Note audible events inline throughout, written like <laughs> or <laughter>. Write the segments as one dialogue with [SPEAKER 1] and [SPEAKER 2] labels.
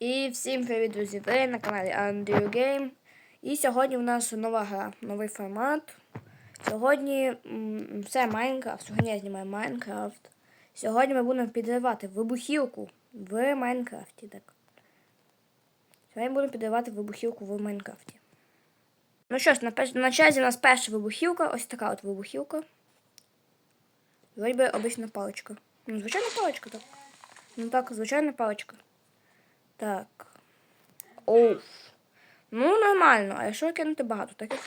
[SPEAKER 1] І всім привіт, друзі! Ви на каналі Andrew Game. І сьогодні у нас нова гра, новий формат. Сьогодні це Майнкрафт. Сьогодні я знімаю Майнкрафт. Сьогодні ми будемо підривати вибухівку в Майнкрафті. Так. Сьогодні будемо підривати вибухівку в Майнкрафті. Ну що ж, на, на черзі у нас перша вибухівка. Ось така от вибухівка. Вроді би обична паличка. Ну, звичайна паличка, так. Ну так, звичайна паличка. Так. Оу. Ну, нормально. А якщо кинути багато таких?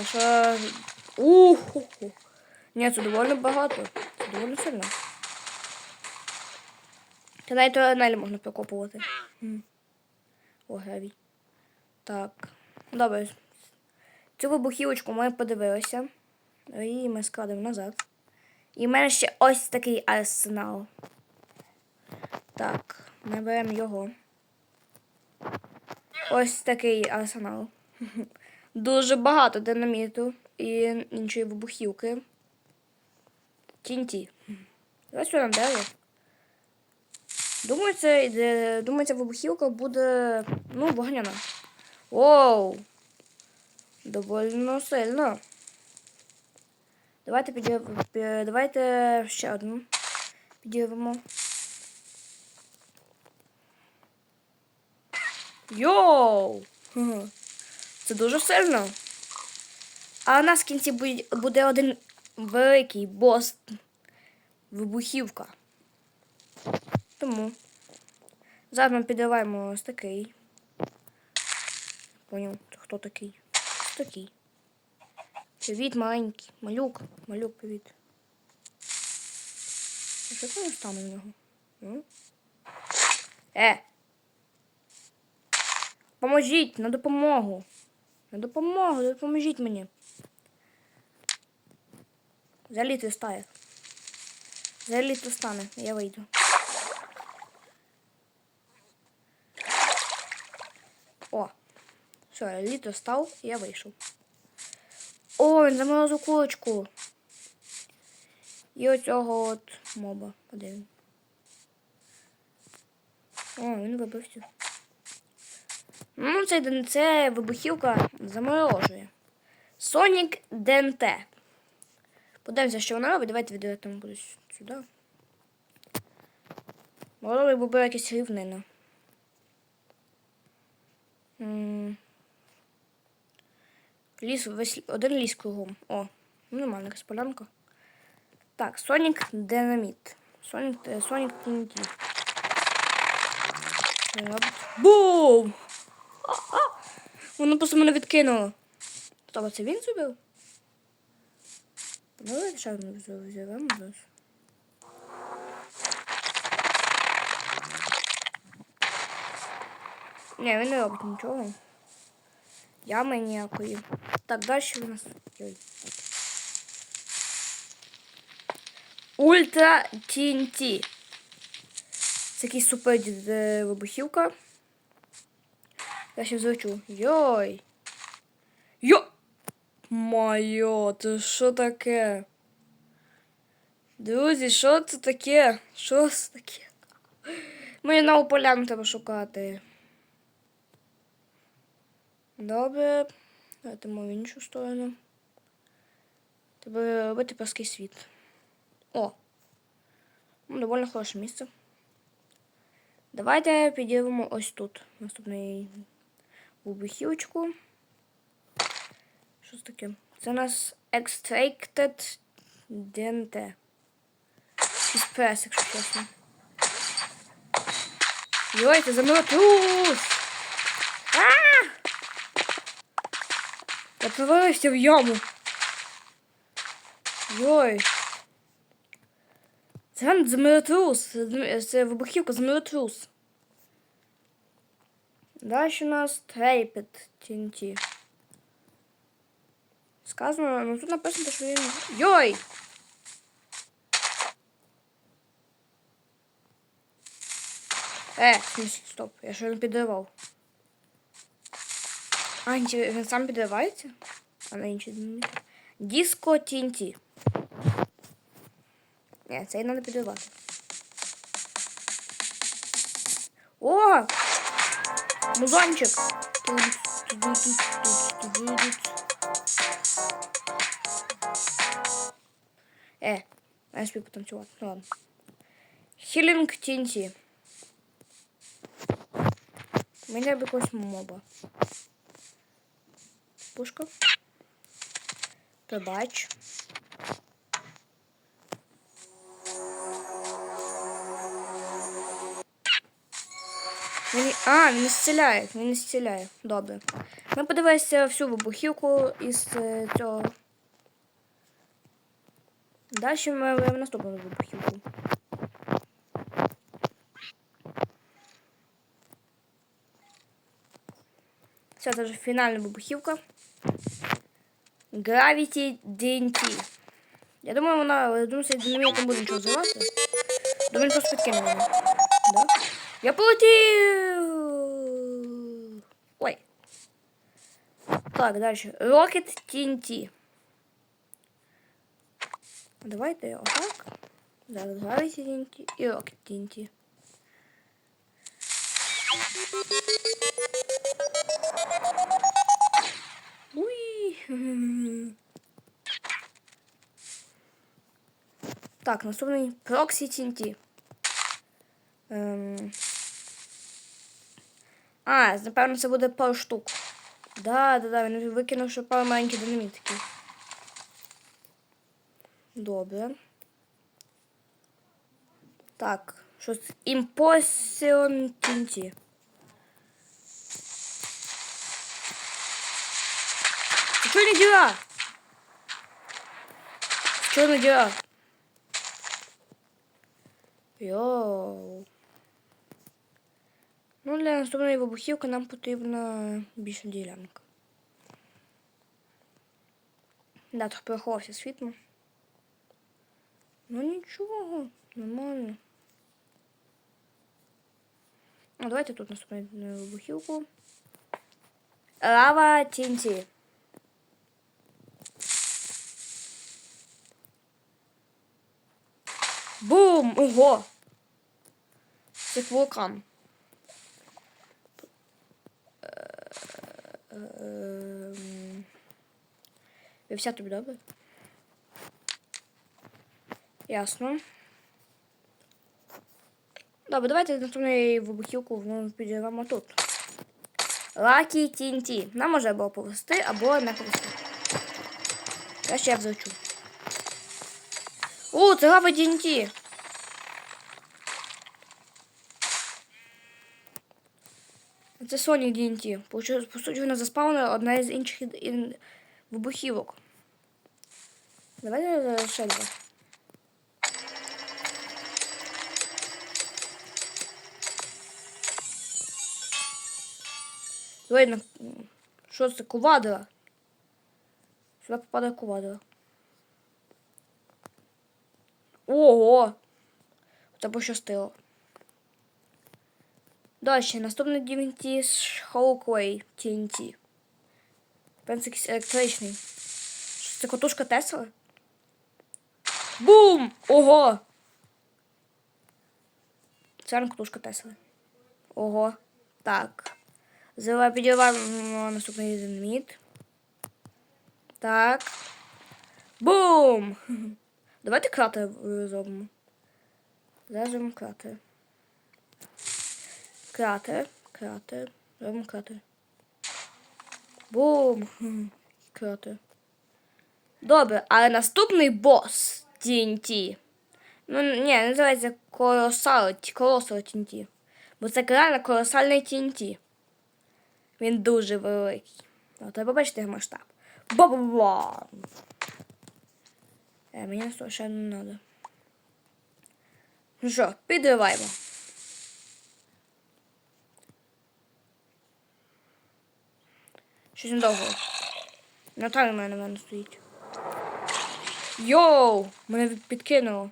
[SPEAKER 1] А що. Уху. Ні, це доволі багато. Це доволі сильно. Та навіть тунелі можна прокопувати. О, гравій. Так. Добре. Цю вибухівочку ми подивилися. Її ми складемо назад. І в мене ще ось такий арсенал. Так, ми беремо його. Ось такий арсенал. <laughs> Дуже багато динаміту і іншої вибухівки. Тінті. Ось що нам дали. Думаю, це, думаю, ця вибухівка буде. Ну, вогняна. Воу! Довольно сильно. Давайте підірвемо. Давайте ще одну підірвемо. Йоу! Це дуже сильно. А у нас в кінці буде, один великий бос. Вибухівка. Тому. Зараз ми підриваємо ось такий. Поняв, хто такий? Ось такий. Привіт, маленький. Малюк. Малюк, привіт. А що там стане в нього? Е! Поможіть, на допомогу. На допомогу, допоможіть мені. Заліти стає. Заліти стане, я вийду. О, все, літо став, я вийшов. О, він заморозив курочку. І оцього от моба. Він? О, він вибився. Ну, це, це вибухівка заморожує. Sonic DNT. Подивимося, що вона робить. Давайте відведемо кудись сюди. Можливо, буде якась рівнина. Ліс, весь, один ліс кругом. О, ну, нормальна якась полянка. Так, Sonic Dynamite. Sonic, е, Sonic TNT. Бум! <gasps> Воно просто мене відкинуло. А це він зробив? Давай ще одну взяємо зараз. Ні, він не робить нічого. Ями ніякої. Так, далі у нас. Ультра TNT. Це якийсь супер е, вибухівка. Я ще звучу. Йой. Йо! Майо, це що таке? Друзі, що це таке? Що це таке? Мені нову поляну треба шукати. Добре. Давайте в іншу сторону. Треба робити паский світ. О! Доволі хороше місце. Давайте підірвемо ось тут. Наступний вибухівочку. Що це таке? Це у нас Extracted DNT. Із прес, якщо чесно. Йой, це заморотусь! А! Я провалився в яму. Йой. Це землетрус. Це вибухівка землетрус. Далі у нас трейпет TNT. Сказано, ну тут написано, що він. Йой! Е, стоп, я що він підривав. А, він сам підривається? А на інші. Диско TNT. Ні, це і треба підривати. О! Музончик. Е, я спів потанцювати. Ну ладно. Хілінг TNT. Мені б якогось моба. Пушка. Пробач. Він... А, він стріляє, він стріляє. Добре. Ми подивилися всю вибухівку із е, цього. Далі ми в наступну вибухівку. Все, це вже фінальна вибухівка. Gravity DNT. Я думаю, вона, я думаю, що динаміт не буде нічого звати. Думаю, просто. Да? Я полетів! Ой. Так, дальше. Rocket TNT. Давайте отак. Зараз Gravity TNT і Rocket TNT. Уй. Так, наступний Proxy TNT. Ем... А, напевно, це буде пару штук. Да, да, да, він викинув ще пару маленьких динамітиків. Добре. Так, щось Impossible TNT. Чорна діра! Чорна діра! Йоу. Ну, для наступної вибухівки нам потрібна більша ділянка. Да, трохи приховався світло. Ну нічого, нормально. Ну, давайте тут наступну вибухівку. Лава TNT. Бум! Ого! Це вулкан. Вівся тобі добре? Ясно. Добре, давайте наступну вибухівку ми підіймемо тут. Лакі TNT. Нам може або повести, або не повести. Краще я взавчу. О, це лава TNT. Це Sonic DNT. По суті, вона заспавнила одна із інших ін... вибухівок. Давайте ще два. Видно, що це кувадра? Сюди попадає кувадра. Ого! Це пощастило. Далі, наступний DMT Hawkway TNT. Пенс якийсь електричний. Що це котушка Тесла? Бум! Ого! Це не котушка Тесла. Ого. Так. Зриваю, підірваємо наступний динаміт. Так. Бум! <laughs> Давайте кратер е, зробимо. Зараз зробимо кратер. Кратер, кратер, робимо кратер. Бум! Кратер. Добре, але наступний бос TNT. Ну, ні, називається Колосал, Колосал TNT. Бо це реально колосальний TNT. Він дуже великий. О, треба бачити його масштаб. Ба-ба-ба! Е, мені ще не треба. Ну що, підриваємо. Щось недовго. Наталя в мене на мене стоїть. Йоу! Мене підкинуло.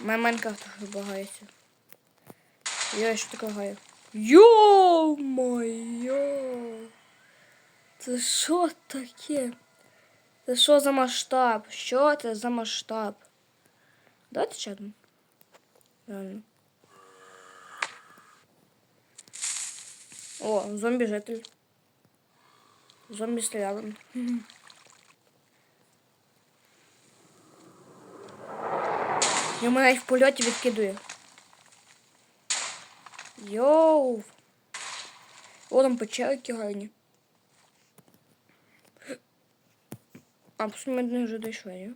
[SPEAKER 1] Моя Майнкрафт багається. Йой, що таке лагає? Йоу моє! Це що таке? Це що за масштаб? Що це за масштаб? Давайте ще. О, зомбі-житель. Зомбі стріляли. Я мене навіть в польоті відкидує. Йоу. О, там печерки гарні. А, просто ми них вже дійшли, ні?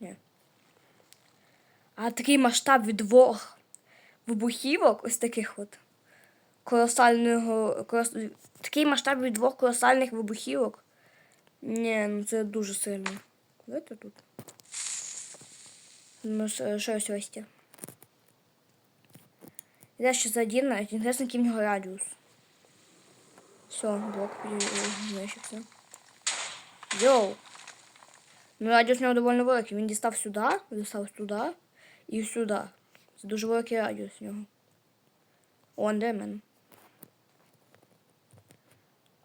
[SPEAKER 1] Ні. А такий масштаб від двох вибухівок, ось таких от колосального. Колос... Такий масштаб від двох колосальних вибухівок. Ні, ну це дуже сильно. Давайте тут. Ну, щось ось. Я ще за один навіть. Інтересно, який в нього радіус. Все, блок знищився. Йоу. Ну, радіус у нього доволі великий. Він дістав сюди, дістав сюди і сюди. Це дуже великий радіус у нього. Он де мен.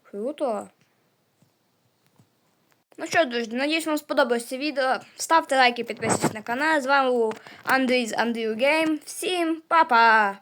[SPEAKER 1] Круто. Ну що, друзі, надіюсь, вам сподобалось це відео. Ставте лайки, підписуйтесь на канал. З вами був Андрій з Андрію Гейм. Всім па-па!